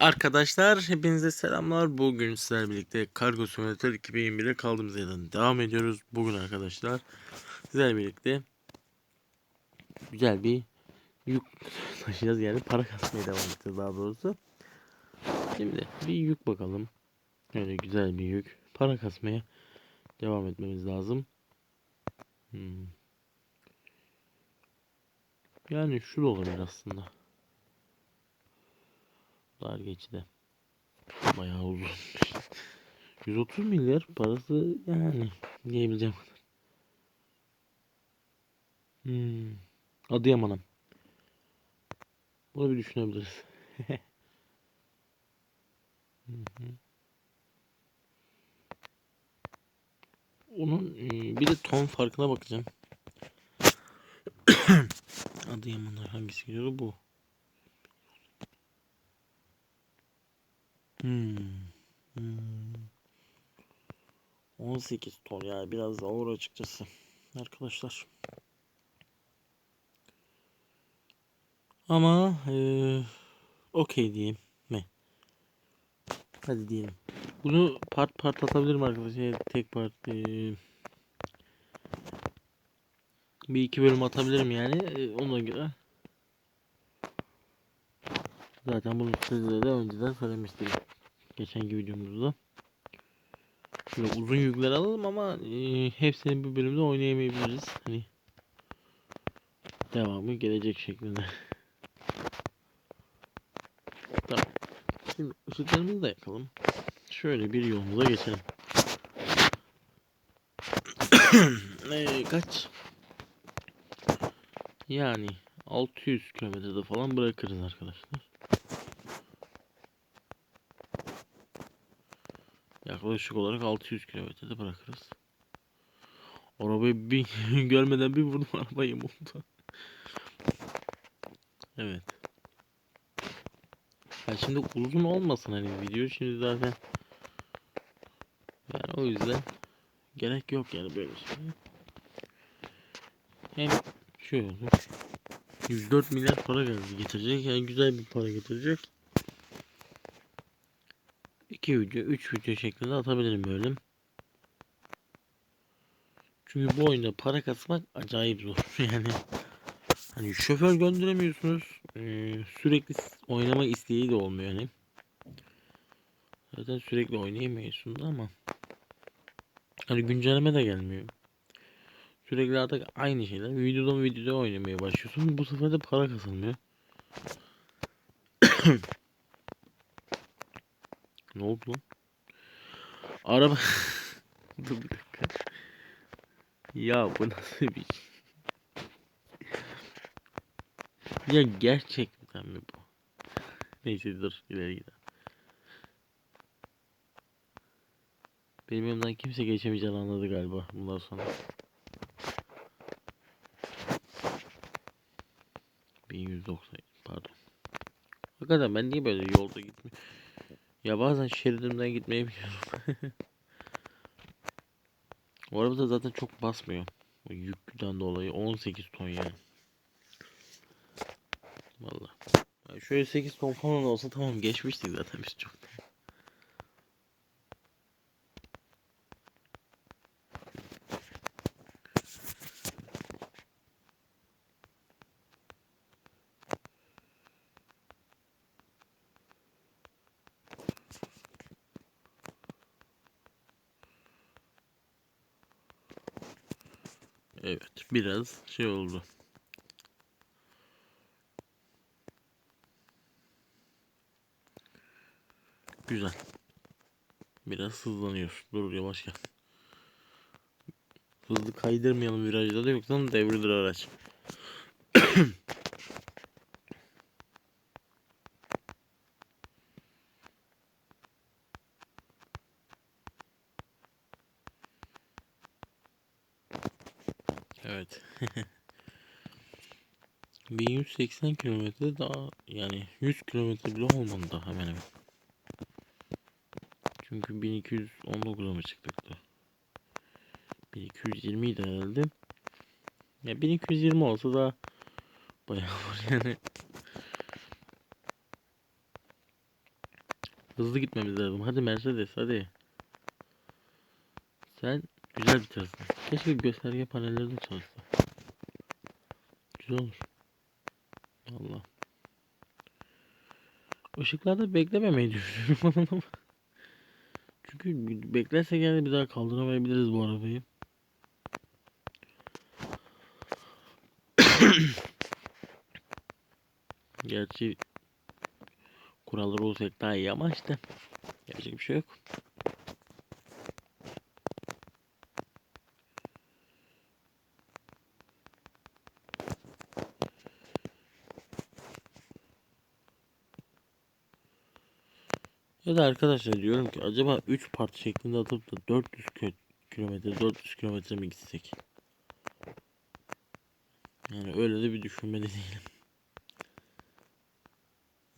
Arkadaşlar hepinize selamlar. Bugün sizlerle birlikte Kargo Simulator 2021'e kaldığımız yerden devam ediyoruz. Bugün arkadaşlar sizlerle birlikte güzel bir yük taşıyacağız yani para kasmaya devam edeceğiz daha doğrusu. Şimdi bir yük bakalım. Öyle güzel bir yük. Para kasmaya devam etmemiz lazım. Hmm. Yani şu da olabilir aslında. Dar geçide. Bayağı uzun. 130 milyar parası yani diyebileceğim kadar. Hmm. Adıyaman'a. Bunu bir düşünebiliriz. Onun e, bir de ton farkına bakacağım. Adıyamanlar hangisi gidiyordu bu? Hmm. Hmm. 18 ton yani biraz da ağır açıkçası. Arkadaşlar. Ama eee okey diyeyim. Ne? Hadi diyelim. Bunu part part atabilirim arkadaşlar. Tek part eee, bir iki bölüm atabilirim yani. Eee, ona göre. Zaten bunu size de önceden söylemiştim. Geçenki videomuzda. Şöyle uzun yükler alalım ama e, hepsini bir bölümde oynayamayabiliriz. Hani devamı gelecek şeklinde. tamam. Şimdi ışıklarımızı da yakalım. Şöyle bir yolumuza geçelim. e, kaç? Yani 600 kilometrede falan bırakırız arkadaşlar. Yaklaşık olarak 600 kilometrede bırakırız. Arabayı bir görmeden bir vurdum arabayı yamuldu. evet. Ya şimdi uzun olmasın hani video şimdi zaten. Yani o yüzden gerek yok yani böyle şey. Hem şöyle olur. 104 milyar para geldi getirecek yani güzel bir para getirecek. 2 video, 3 video şeklinde atabilirim böyle. Çünkü bu oyunda para kasmak acayip zor. Yani hani şoför gönderemiyorsunuz. Ee, sürekli oynama isteği de olmuyor hani. Zaten sürekli oynayamıyorsun da ama hani güncelleme de gelmiyor. Sürekli artık aynı şeyler. Videodan videoya oynamaya başlıyorsun. Bu sefer de para kazanmıyor. Ne oldu lan? Araba... Dur bir dakika. Ya bu nasıl bir şey? Ya gerçekten mi bu? Neyse dur ileri gidelim. Benim yanımdan kimse geçemeyeceğini anladı galiba bundan sonra. 1190 pardon. Hakikaten ben niye böyle yolda gitmiyorum? Ya bazen şeridimden gitmeyi biliyorum. O araba da zaten çok basmıyor. O yükten dolayı 18 ton yani. Vallahi. Ya şöyle 8 ton falan olsa tamam geçmiştik zaten biz çok. Evet biraz şey oldu. Güzel. Biraz hızlanıyor. Dur yavaş gel. Hızlı kaydırmayalım virajda da yoksa devrilir araç. Evet. 1180 kilometre daha yani 100 kilometre bile olmadı daha hemen hemen. Çünkü 1219'a mı çıktık da? 1220 idi herhalde. Ya 1220 olsa da bayağı var yani. Hızlı gitmemiz lazım. Hadi Mercedes hadi. Sen güzel bitirirsin. Keşke gösterge panelleri de çalışsa. Güzel olur. Allah. Işıklarda beklememeyi düşünüyorum. Çünkü beklersek yani bir daha kaldıramayabiliriz bu arabayı. Gerçi kuralları olsak daha iyi ama işte yapacak bir şey yok. Da arkadaşlar diyorum ki acaba 3 part şeklinde atıp da 400 kö- kilometre 400 kilometre mi gitsek? Yani öyle de bir düşünmeli değilim.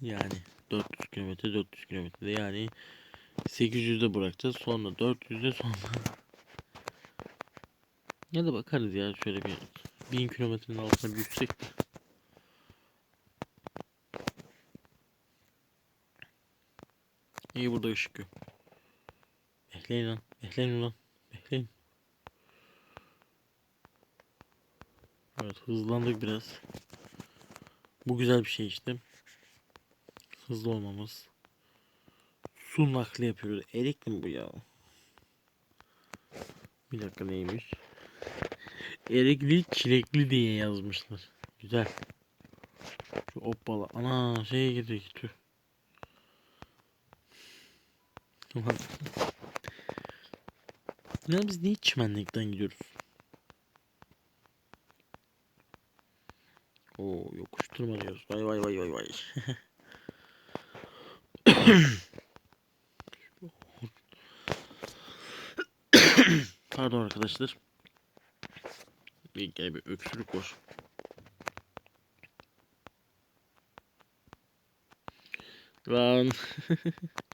Yani 400 kilometre 400 kilometre yani 800'de bırakacağız sonra 400'de sonra ya da bakarız ya şöyle bir 1000 kilometrenin altına bir de. İyi burada ışık yok. Bekleyin lan. Bekleyin ulan. Bekleyin. Evet hızlandık biraz. Bu güzel bir şey işte. Hızlı olmamız. Su nakli yapıyoruz. Erikli mi bu ya? Bir dakika neymiş? Erikli çilekli diye yazmışlar. Güzel. Şu hoppala. Ana şeye girdik. Tüh. Ulan. Ya biz niye çimenlikten gidiyoruz? Oo yokuş tırmanıyoruz. Vay vay vay vay vay. Pardon arkadaşlar. Bir, bir öksürük var. Lan.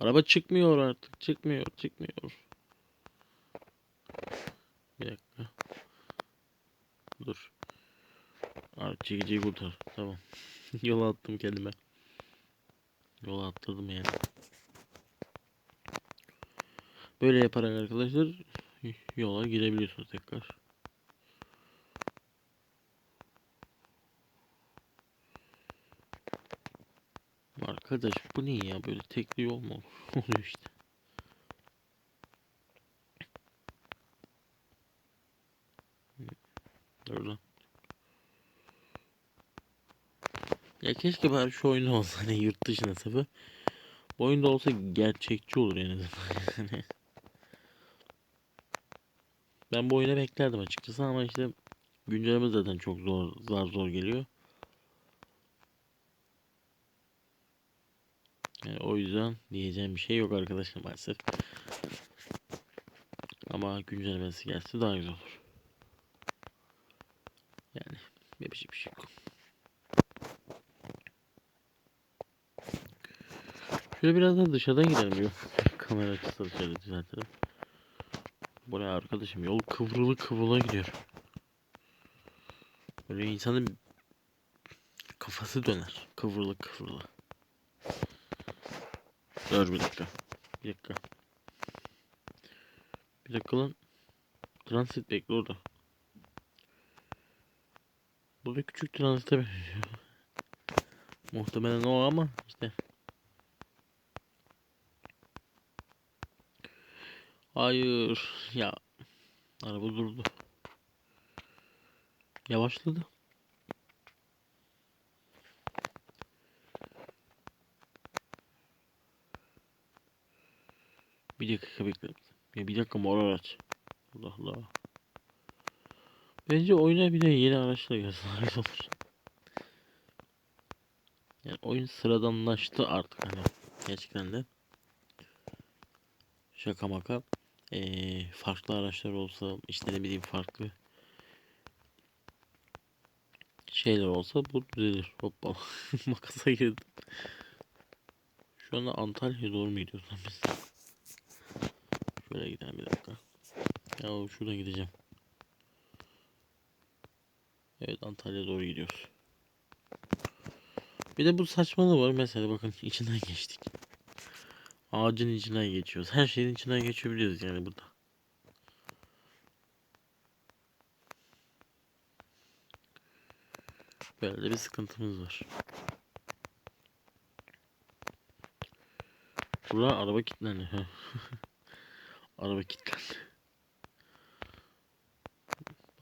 Araba çıkmıyor artık. Çıkmıyor, çıkmıyor. Bir dakika. Dur. Abi çekiciyi kurtar. Tamam. Yola attım kendime. Yola atladım yani. Böyle yaparak arkadaşlar yola girebiliyorsunuz tekrar. Arkadaş bu ne ya böyle tekli yol mu oluyor işte. Lan. Ya keşke bari şu oyunda olsa hani yurt dışına tabi. Bu oyunda olsa gerçekçi olur en azından. Ben bu oyuna beklerdim açıkçası ama işte güncelleme zaten çok zor zar zor geliyor. Yani o yüzden diyeceğim bir şey yok arkadaşlar maalesef. Ama güncellemesi gelse daha güzel olur. Yani yapacak bir şey yok. Şöyle biraz daha dışarıdan gidelim diyor. Kamera açısı da şöyle düzeltelim. Bu ne arkadaşım yol kıvrılı kıvrıla gidiyor. Böyle insanın kafası döner. Kıvrılı kıvrılı. Dur bir dakika. Bir dakika. Bir dakika lan. Transit bekle orada. Burada küçük transite benziyor. Muhtemelen o ama işte. Hayır. Ya. Araba durdu. Yavaşladı. Bir dakika bekle. Ya bir dakika mor araç. Allah Allah. Bence oyuna bir de yeni araçlar gelsin. olur. Yani oyun sıradanlaştı artık hani. Gerçekten de. Şaka maka. Ee, farklı araçlar olsa işte ne bileyim farklı şeyler olsa bu düzelir. Hoppa. Makasa girdim. Şu anda Antalya'ya doğru mu gidiyoruz biz? Şöyle gidelim bir dakika. Ya şuradan gideceğim. Evet Antalya'ya doğru gidiyoruz. Bir de bu saçmalığı var. Mesela bakın içinden geçtik. Ağacın içinden geçiyoruz. Her şeyin içinden geçebiliyoruz yani burada. Böyle bir sıkıntımız var. Burada araba kilitlendi. araba kilitlendi.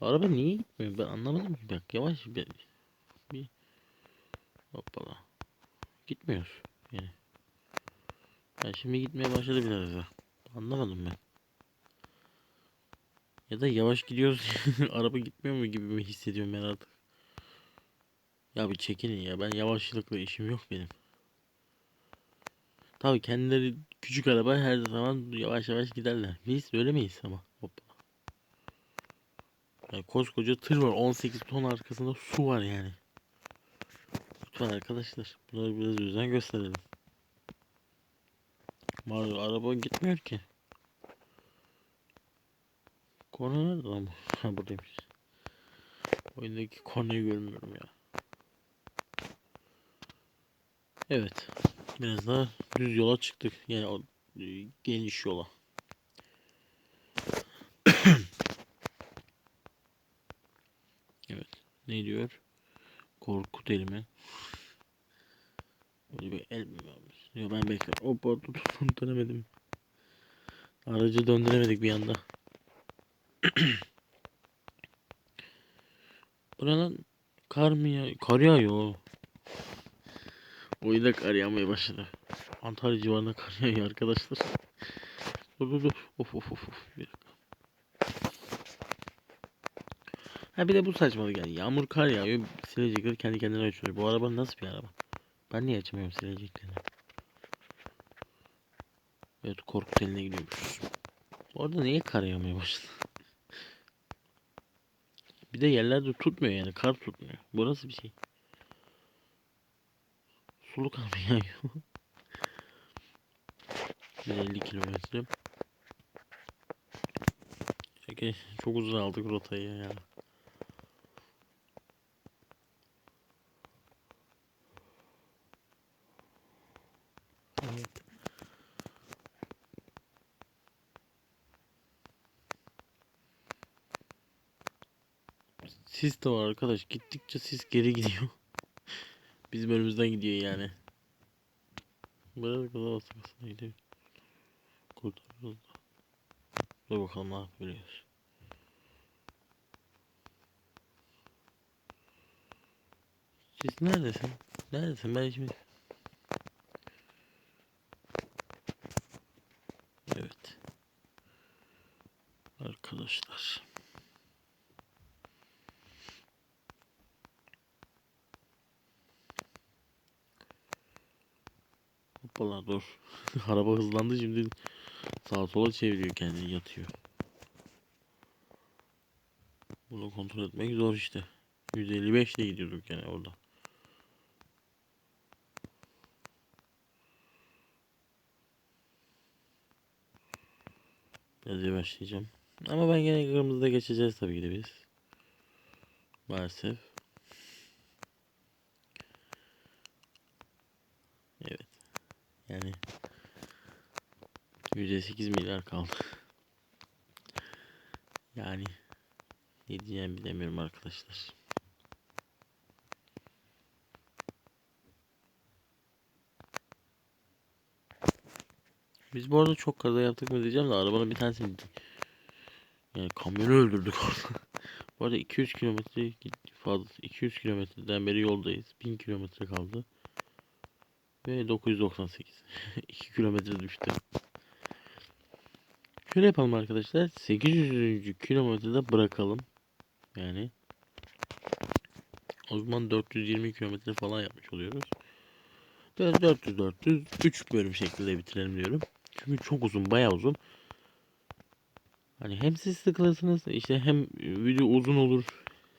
Araba niye gitmiyor? Ben anlamadım ki. Bak yavaş bir, bir hoppala. Gitmiyor yani. Yani şimdi gitmeye başladı biraz da. Anlamadım ben. Ya da yavaş gidiyoruz. araba gitmiyor mu gibi mi hissediyorum ben artık. Ya bir çekilin ya. Ben yavaşlıkla işim yok benim. Tabii kendileri küçük araba her zaman yavaş yavaş giderler. Biz öyle miyiz ama? Hoppa. Yani koskoca tır var. 18 ton arkasında su var yani. Lütfen arkadaşlar. Bunları biraz özen gösterelim. Mario araba gitmiyor ki. Konu nerede lan bu? Ha buradaymış. Oyundaki konuyu görmüyorum ya. Evet. Biraz daha düz yola çıktık. Yani o e, geniş yola. evet. Ne diyor? Korkut elimi. Böyle bir el mi varmış? Yok ben bekliyorum. Hop hop, dönemedim. Aracı döndüremedik bir anda. Buradan kar mı ya? Kar yağıyor. Oyunda kar yağmaya başladı. Antalya civarında kar yağıyor arkadaşlar. Dur dur dur. Of of of of. Bir. Ha bir de bu saçmalık yani. Yağmur kar yağıyor. Silecekler kendi kendine açılıyor. Bu araba nasıl bir araba? Ben niye açamıyorum sileceklerini? Evet Korkut eline gidiyormuş. Orada niye kar yağmaya başladı? Bir de yerlerde tutmuyor yani. Kar tutmuyor. Bu nasıl bir şey? Sulu kar mı yağıyor? 150 kilometre. Peki çok uzun aldık rotayı ya. Evet. Sis de var arkadaş. Gittikçe sis geri gidiyor. Bizim önümüzden gidiyor yani. Biraz kadar basa basa gidiyor. Kurtarıyoruz da. Dur bakalım ne yapabiliyoruz. Sis neredesin? Neredesin? Ben şimdi... Evet. Arkadaşlar. Hoppala dur. Araba hızlandı şimdi sağa sola çeviriyor kendini yatıyor. Bunu kontrol etmek zor işte. 155 ile gidiyorduk yani orada. Biraz yavaşlayacağım. Ama ben gene kırmızıda geçeceğiz tabii ki de biz. Maalesef. Evet. Yani %8 milyar kaldı. Yani ne diyeceğimi bilemiyorum arkadaşlar. Biz bu arada çok kaza yaptık mı diyeceğim de arabanın bir tanesini yani kamyonu öldürdük orada. bu arada 200 kilometre fazla 200 kilometreden beri yoldayız. 1000 kilometre kaldı. Ve 998. 2 kilometre düştü. Şöyle yapalım arkadaşlar. 800. kilometrede bırakalım. Yani o zaman 420 kilometre falan yapmış oluyoruz. Böyle 400 400 3 bölüm şeklinde bitirelim diyorum. Çünkü çok uzun, bayağı uzun. Hani hem siz sıkılırsınız, işte hem video uzun olur,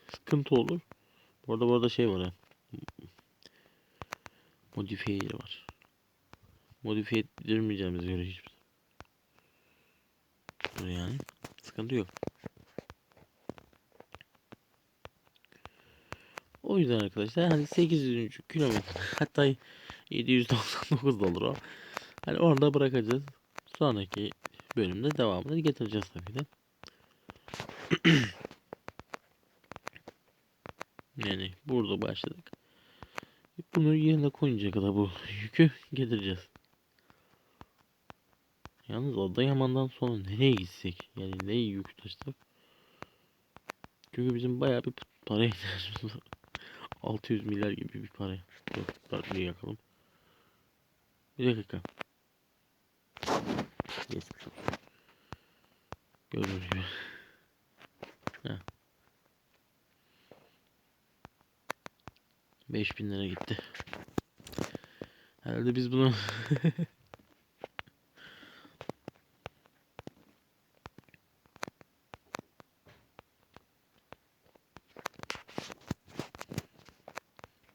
sıkıntı olur. Bu arada bu arada şey var ha. Modifiye var. Modifiye ettirmeyeceğimize göre hiçbir yani sıkıntı yok. O yüzden arkadaşlar hani 800. kilometre hatta 799 da olur o. Hani orada bırakacağız. Sonraki bölümde devamını getireceğiz tabii de. yani burada başladık. Bunu yerine koyunca kadar bu yükü getireceğiz. Yalnız Adıyaman'dan sonra nereye gitsek? Yani ne yük taşısak? Çünkü bizim bayağı bir para ihtiyacımız var. 600 milyar gibi bir para. Dur, darbeyi yakalım. Bir dakika. Geçmiş olsun. Gördüğünüz gibi. Heh. 5000 lira gitti. Herhalde biz bunu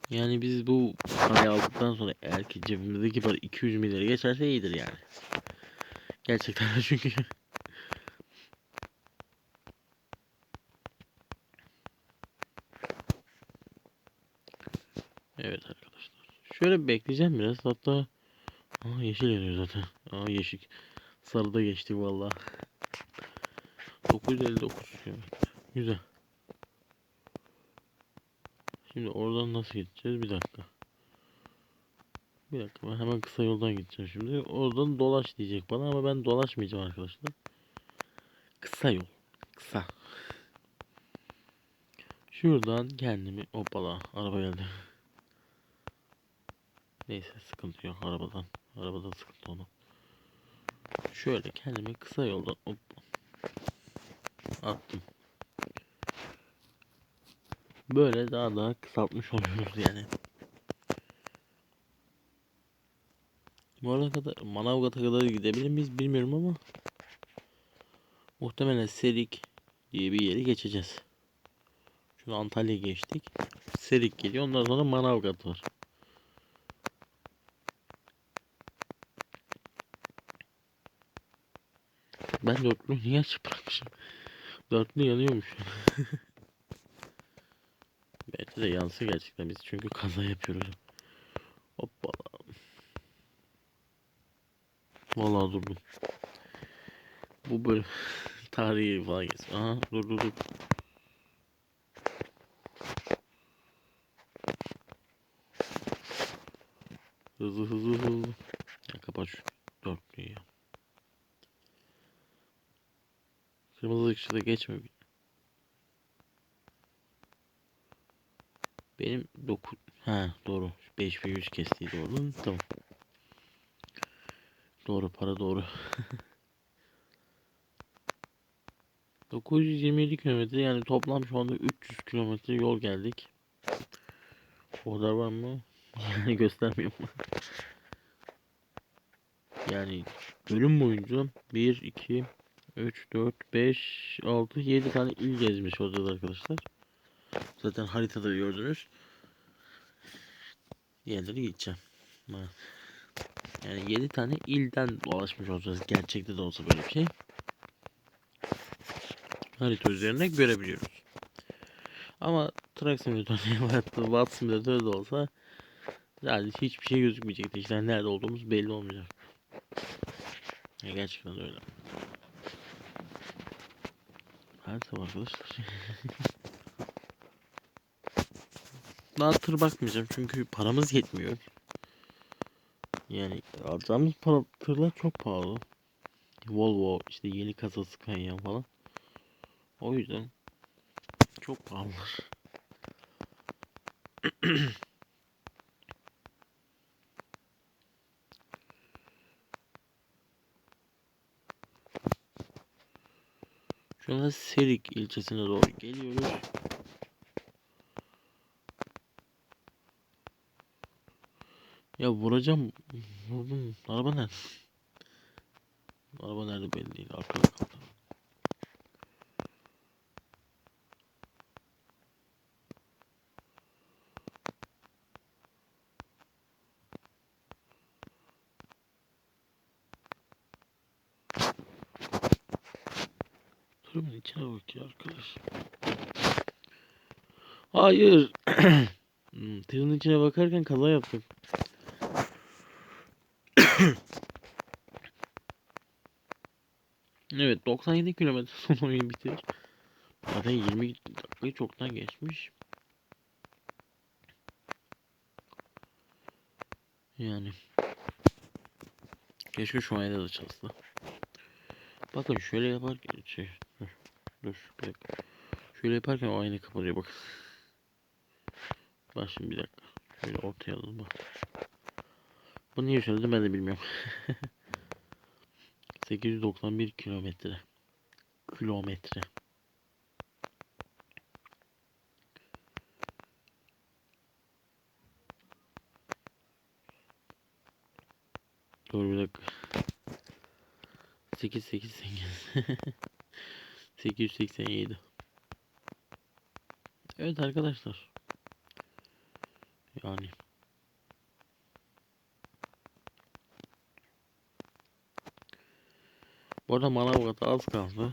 Yani biz bu parayı aldıktan sonra eğer ki cebimizdeki para 200 milyara geçerse iyidir yani. Gerçekten çünkü Evet arkadaşlar. Şöyle bekleyeceğim biraz. Hatta Aa, yeşil yanıyor zaten. Aa yeşil. Sarıda geçtik valla. 959 kilometre. Güzel. Şimdi oradan nasıl gideceğiz? Bir dakika. Bir dakika ben hemen kısa yoldan gideceğim şimdi. Oradan dolaş diyecek bana ama ben dolaşmayacağım arkadaşlar. Kısa yol. Kısa. Şuradan kendimi hoppala araba geldi. Neyse sıkıntı yok arabadan. Arabadan sıkıntı olmaz. Şöyle kendimi kısa yoldan hop attım. Böyle daha daha kısaltmış oluyoruz yani. Arada kadar Manavgat'a kadar gidebilir miyiz bilmiyorum ama muhtemelen Serik diye bir yeri geçeceğiz. Şunu Antalya geçtik. Serik geliyor. Ondan sonra Manavgat var. Ben dörtlü niye açık bırakmışım? Dörtlü yanıyormuş. De yansı gerçekten biz çünkü kaza yapıyoruz. Hoppala. Vallahi durdum. Bu böyle tarihi falan geçsin. Aha dur dur dur. Hızlı hızlı hızlı. Ya kapat şu dörtlüyü ya. Kırmızı ışıkta geçme. Benim 9 ha doğru 5100 kestiği doğru tamam. Doğru para doğru. 927 kilometre yani toplam şu anda 300 kilometre yol geldik. O kadar var mı? Yani göstermiyorum. yani bölüm boyunca 1, 2, 3, 4, 5, 6, 7 tane il gezmiş olacağız arkadaşlar. Zaten haritada gördünüz. Diğerleri gideceğim. Yani 7 tane ilden dolaşmış olacağız. Gerçekte de olsa böyle bir şey. Harita üzerinde görebiliyoruz. Ama Truck Simulator Watt Simulator da olsa yani hiçbir şey gözükmeyecekti. İşte nerede olduğumuz belli olmayacak. Ya gerçekten öyle. Harita arkadaşlar. Daha tır bakmayacağım çünkü paramız yetmiyor. Yani alacağımız para, tırlar çok pahalı. Volvo işte yeni kasası Scania falan. O yüzden çok pahalılar. Şu anda Serik ilçesine doğru geliyoruz. Ya vuracağım. Vurdum. Araba nerede? Araba nerede belli değil. Arkada kaldı. Durumun içine bak ya arkadaş. Hayır. Hmm, tırın içine bakarken kaza yaptık. Evet 97 kilometre sonra oyun bitiyor. Zaten 20 dakikayı çoktan geçmiş. Yani. Keşke şu ayda da çalışsa. Bakın şöyle yaparken şey dur, dur. Şöyle yaparken o aynı kapanıyor bak. Bak şimdi bir dakika. Şöyle ortaya alalım bak. Bu niye söyledim ben de bilmiyorum. 891 kilometre. Kilometre. Dur bir dakika. 8 8 8 887 Evet arkadaşlar. Yani Bu arada Manavgat az kaldı.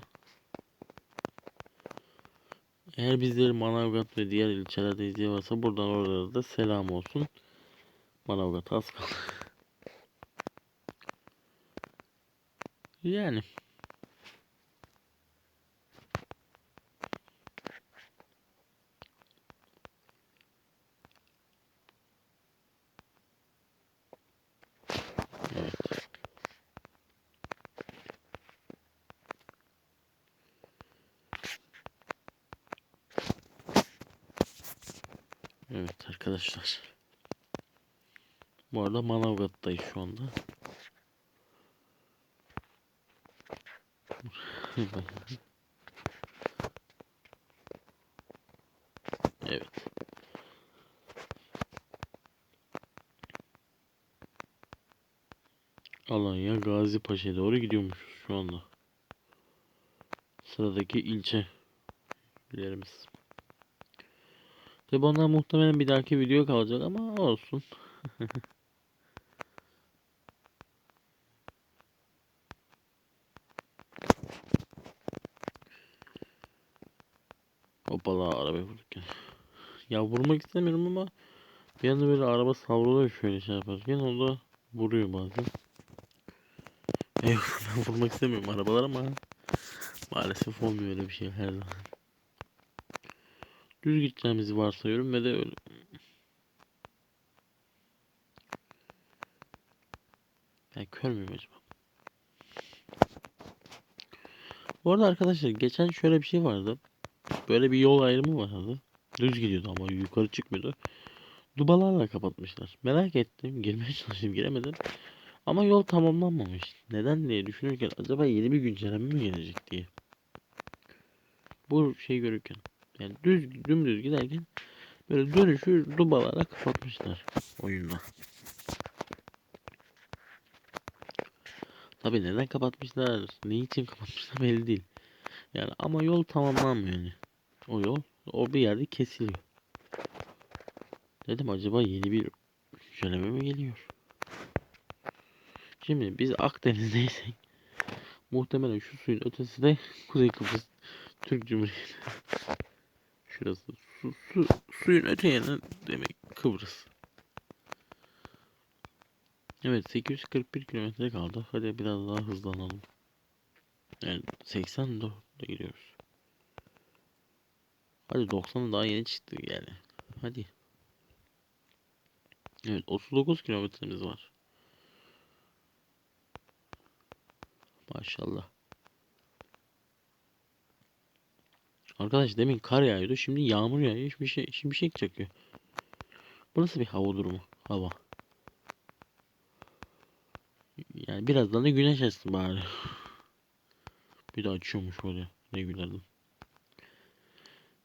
Eğer bizleri Manavgat ve diğer ilçelerde izliyorsa buradan orada da selam olsun. Manavgat az kaldı. Yani. Evet. Evet arkadaşlar. Bu arada Manavgat'tayız şu anda. evet. Alanya Gazi Paşa'ya doğru gidiyormuş şu anda. Sıradaki ilçe ilerimiz. Tabi onlar muhtemelen bir dahaki video kalacak ama olsun. Hoppala araba vururken. Ya vurmak istemiyorum ama bir anda böyle araba savruluyor şöyle şey yaparken o da vuruyor bazen. Yok ben vurmak istemiyorum arabalar ama maalesef olmuyor öyle bir şey her zaman. Düz gideceğimizi varsayıyorum ve de öyle. Ben kör müyüm acaba? Bu arada arkadaşlar geçen şöyle bir şey vardı. Böyle bir yol ayrımı vardı. Düz gidiyordu ama yukarı çıkmıyordu. Dubalarla kapatmışlar. Merak ettim. Girmeye çalıştım giremedim. Ama yol tamamlanmamış. Neden diye düşünürken acaba yeni bir güncelleme mi gelecek diye. Bu şey görürken. Yani düz dümdüz giderken böyle dönüşü dubalarla kapatmışlar oyunda. Tabi neden kapatmışlar, ne için kapatmışlar belli değil. Yani ama yol tamamlanmıyor yani. O yol o bir yerde kesiliyor. Dedim acaba yeni bir güncelleme mi geliyor? Şimdi biz Akdeniz'deysek muhtemelen şu suyun ötesi de Kuzey Kıbrıs Türk Cumhuriyeti. Şurası su, su, suyun öte yanı demek Kıbrıs. Evet 841 kilometre kaldı. Hadi biraz daha hızlanalım. Yani 84'te gidiyoruz. Hadi 90'a daha yeni çıktı yani. Hadi. Evet 39 kilometremiz var. Maşallah. Arkadaş demin kar yağıyordu. Şimdi yağmur yağıyor. Hiçbir şey, hiçbir şey çekiyor. Bu nasıl bir hava durumu? Hava. Yani birazdan da güneş açsın bari. Bir de açıyormuş böyle. Ne gülerdim.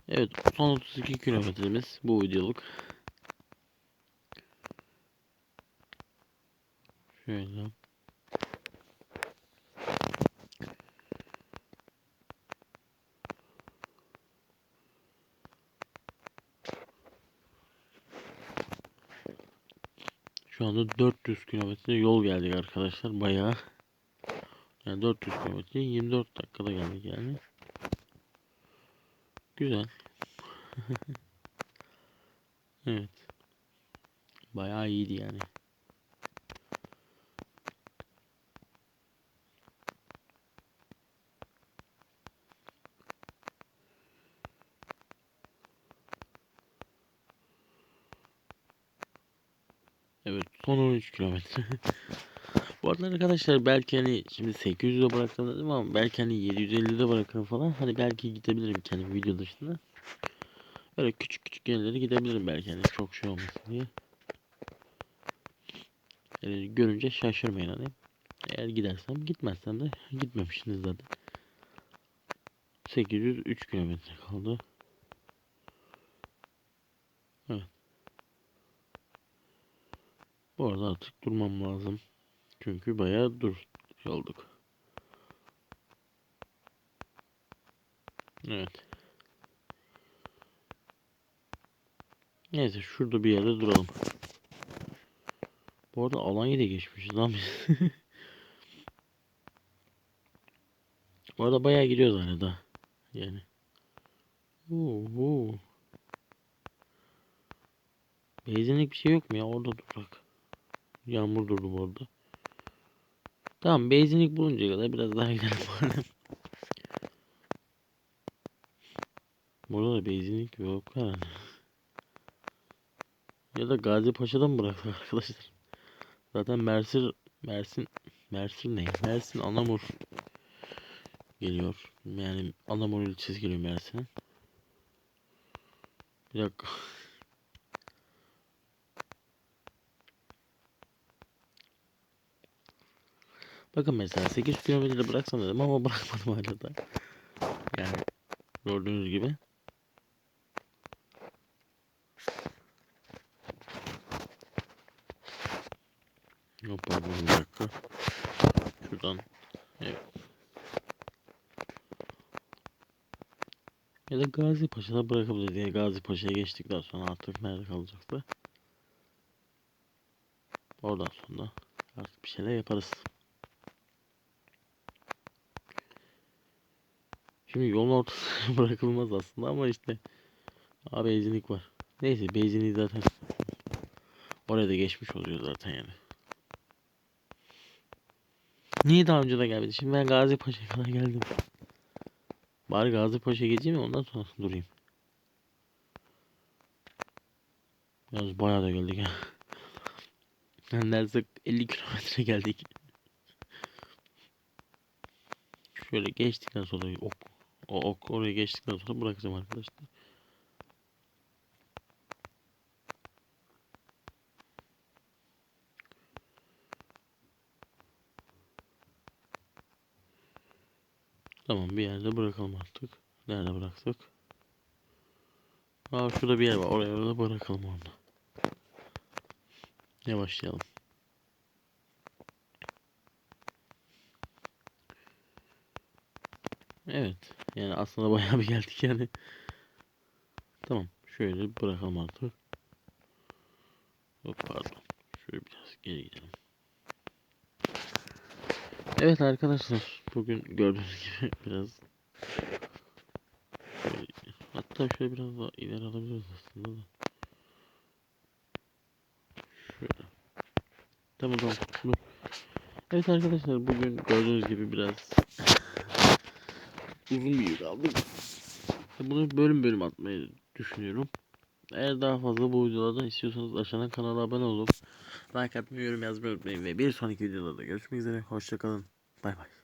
Evet son 32 kilometremiz bu videoluk. Şöyle. Şu anda 400 kilometre yol geldik arkadaşlar bayağı. Yani 400 kilometre 24 dakikada geldik yani. Güzel. evet. Bayağı iyiydi yani. Evet son 13 kilometre. Arada arkadaşlar belki hani şimdi 800'de bıraktım dedim ama belki hani 750'de bırakırım falan. Hani belki gidebilirim kendim video dışında. Böyle küçük küçük yerlere gidebilirim belki hani çok şey olmasın diye. Yani görünce şaşırmayın hani. Eğer gidersem gitmezsem de gitmemişsiniz zaten. 803 kilometre kaldı. Evet. Bu arada artık durmam lazım. Çünkü bayağı dur olduk. Evet. Neyse şurada bir yerde duralım. Bu arada Alanya'yı da geçmişiz lan biz. Bu arada bayağı gidiyoruz arada. Yani. Oo, oo. Benzinlik bir şey yok mu ya? Orada durak. Yağmur durdu bu arada. Tamam benzinlik bulunca kadar biraz daha gidelim. Burada da benzinlik yok ha. Ya da Gazi Paşa'da mı bıraktık arkadaşlar? Zaten Mersin Mersin Mersin ne? Mersin Anamur geliyor. Yani Anamur ilçesi geliyor Mersin'e. Bir dakika. Bakın mesela 8 kilometre bıraksam dedim ama bırakmadım hala da. Yani gördüğünüz gibi. Yok pardon bir dakika. Şuradan. Evet. Ya da Gazi Paşa'da bırakabiliriz. Yani Gazi Paşa'ya geçtikten sonra artık nerede kalacaktı? Oradan sonra artık bir şeyler yaparız. Şimdi yolun ortasına bırakılmaz aslında ama işte Abi benzinlik var. Neyse benzinliği zaten oraya da geçmiş oluyor zaten yani. Niye daha önce de gelmedi? Şimdi ben Gazi Paşa'ya kadar geldim. Bari Gazi Paşa'ya geçeyim ondan sonra durayım. Yalnız bayağı da geldik ya. Yani neredeyse 50 kilometre geldik. Şöyle geçtikten sonra ok, o ok oraya geçtikten sonra bırakacağım arkadaşlar. Tamam bir yerde bırakalım artık. Nerede bıraktık? Aa şurada bir yer var. Oraya da bırakalım onu. Yavaşlayalım. Evet. Yani aslında bayağı bir geldik yani. Tamam. Şöyle bırakalım artık. Yok pardon. Şöyle biraz geri gidelim. Evet arkadaşlar. Bugün gördüğünüz gibi biraz hatta şöyle biraz daha ileri alabiliriz aslında da. Şöyle. Tamam tamam. Evet arkadaşlar bugün gördüğünüz gibi biraz uzun bir yük aldık. Bunu bölüm bölüm atmayı düşünüyorum. Eğer daha fazla bu videolardan istiyorsanız aşağıdan kanala abone olup like atmayı, yorum yazmayı unutmayın ve bir sonraki videoda görüşmek üzere. Hoşçakalın. Bay bay.